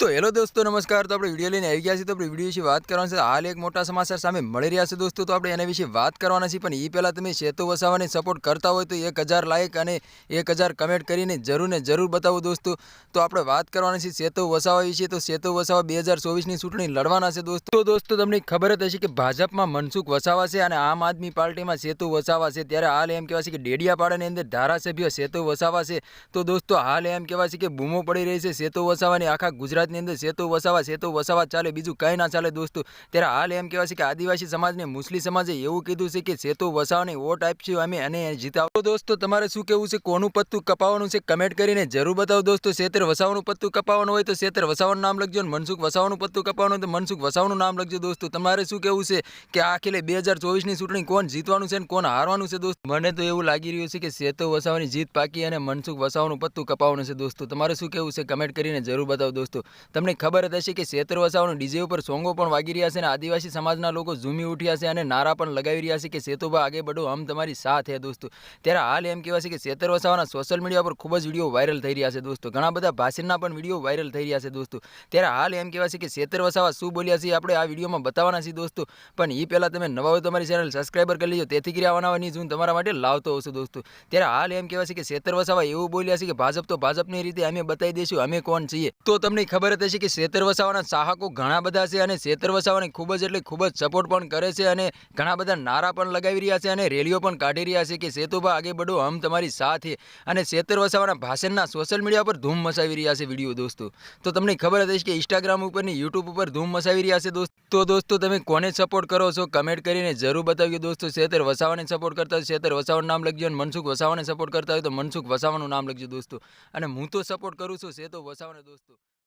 તો હેલો દોસ્તો, નમસ્કાર. તો આપણે વીડિયો લઈને આવી ગયા છીએ. તો આપણે વીડિયો વિશે વાત કરવાની છે. હાલ એક મોટા સમાચાર સામે મળી રહ્યા છે દોસ્તો. તો આપણે એના વિશે વાત કરવાના છીએ. પણ એ પહેલાં તમે સેતુ વસાવાને સપોર્ટ કરતા હોય તો એક હજાર લાઇક અને એક હજાર કમેન્ટ કરીને જરૂર ને જરૂર બતાવો દોસ્તો. તો આપણે વાત કરવાની છે સેતુ વસાવા વિશે. તો સેતુ વસાવા બે હજાર ચોવીસની ચૂંટણી લડવાના છે દોસ્તો. દોસ્તો, તમને ખબર જ હશે કે ભાજપમાં મનસુખ વસાવા છે અને આમ આદમી પાર્ટીમાં સેતુ વસાવા છે. ત્યારે હાલ એમ કહેવાય છે કે ડેડિયાપાડાની અંદર ધારાસભ્ય સેતુ વસાવા છે. તો દોસ્તો, હાલ એમ કહેવાય છે કે બૂમો પડી રહી છે. સેતુ વસાવાની આખા ગુજરાતની અંદર સેતુ વસાવા સેતુ વસાવા ચાલે, બીજું કંઈ ના ચાલે દોસ્તો. ત્યારે હાલ એમ કહેવાય છે કે આદિવાસી સમાજને મુસ્લિમ સમાજે એવું કીધું છે કે સેતુ વસાવાની વોટ આપશું અમે અને જીતાવો દોસ્તો, તમારે શું કહેવું છે? કોનું પત્તું કપાવવાનું છે? કમેન્ટ કરીને જરૂર બતાવો દોસ્તો. સેતર વસાવાનું પત્તું કપાવવાનું હોય તો સેતર વસાવાનું નામ લખજો અને મનસુખ વસાવાનું પત્તું કપાવવાનું હોય તો મનસુખ વસાવાનું નામ લખજો દોસ્તો. તમારે શું કહેવું છે કે આ બે હજાર ચોવીસની ચૂંટણી કોણ જીતવાનું છે અને કોણ હારવાનું છે દોસ્તો? મને તો એવું લાગી રહ્યું છે કે સેતુ વસાવાની જીત પાકી અને મનસુખ વસાવાનું પત્તું કપાવવાનું છે દોસ્તો. તમારે શું કહેવું છે? કમેન્ટ કરીને જરૂર બતાવો દોસ્તો. તમને ખબર જ હશે કે શેતર વસાવાનું ડીજે ઉપર સોંગો પણ વાગી રહ્યા છે અને આદિવાસી સમાજના લોકો ઝૂમી ઉઠ્યા છે અને નારા પણ લગાવી રહ્યા છે કે સેતુભા આગે બડો આમ તમારી સાથ હે દોસ્તો. ત્યારે હાલ એમ કહેવાય છે કે શેતર વસાવાના સોશિયલ મીડિયા પર ખૂબ જ વીડિયો વાયરલ થઈ રહ્યા છે દોસ્તો. ઘણા બધા ભાષણના પણ વીડિયો વાયરલ થઈ રહ્યા છે દોસ્તો. ત્યારે હાલ એમ કહેવાય છે કે શેતર વસાવા શું બોલ્યા છે આપણે આ વિડીયોમાં બતાવવાના છીએ દોસ્તો. પણ એ પહેલાં તમે નવા હોય તમારી ચેનલ સબસ્ક્રાઈબર કરી લેજો. તેથી કરી આવવાના ન્યૂઝ હું તમારા માટે લાવતો હોઉં છું દોસ્તો. ત્યારે હાલ એમ કહેવાય છે કે શેતર વસાવા એવું બોલ્યા છે કે ભાજપ તો ભાજપની રીતે અમે બતાવી દઈશું અમે કોણ છીએ? તો તમને ખબર જ હશે કે શેતર વસાવાના ચાહકો ઘણા બધા છે અને શેતર વસાવાને ખૂબ જ એટલે ખૂબ જ સપોર્ટ પણ કરે છે અને ઘણા બધા નારા પણ લગાવી રહ્યા છે અને રેલીઓ પણ કાઢી રહ્યા છે કે સેતુભા આગે બડો હમ તમારી સાથે. અને શેતર વસાવાના ભાષણના સોશિયલ મીડિયા પર ધૂમ મચાવી રહ્યા છે વીડિયો દોસ્તો. તો તમને ખબર જ કે ઇન્સ્ટાગ્રામ ઉપર ને યુટ્યુબ ઉપર ધૂમ મચાવી રહ્યા છે દોસ્તો. તો દોસ્તો તમે કોને સપોર્ટ કરો છો? કમેન્ટ કરીને જરૂર બતાવ્યું દોસ્તો. શેતર વસાવાને સપોર્ટ કરતા હોય શેતર વસાવાનું નામ લખજો અને મનસુખ વસાવાને સપોર્ટ કરતા હોય તો મનસુખ વસાવાનું નામ લખજો દોસ્તો. અને હું તો સપોર્ટ કરું છું શેતો વસાવાને દોસ્તો.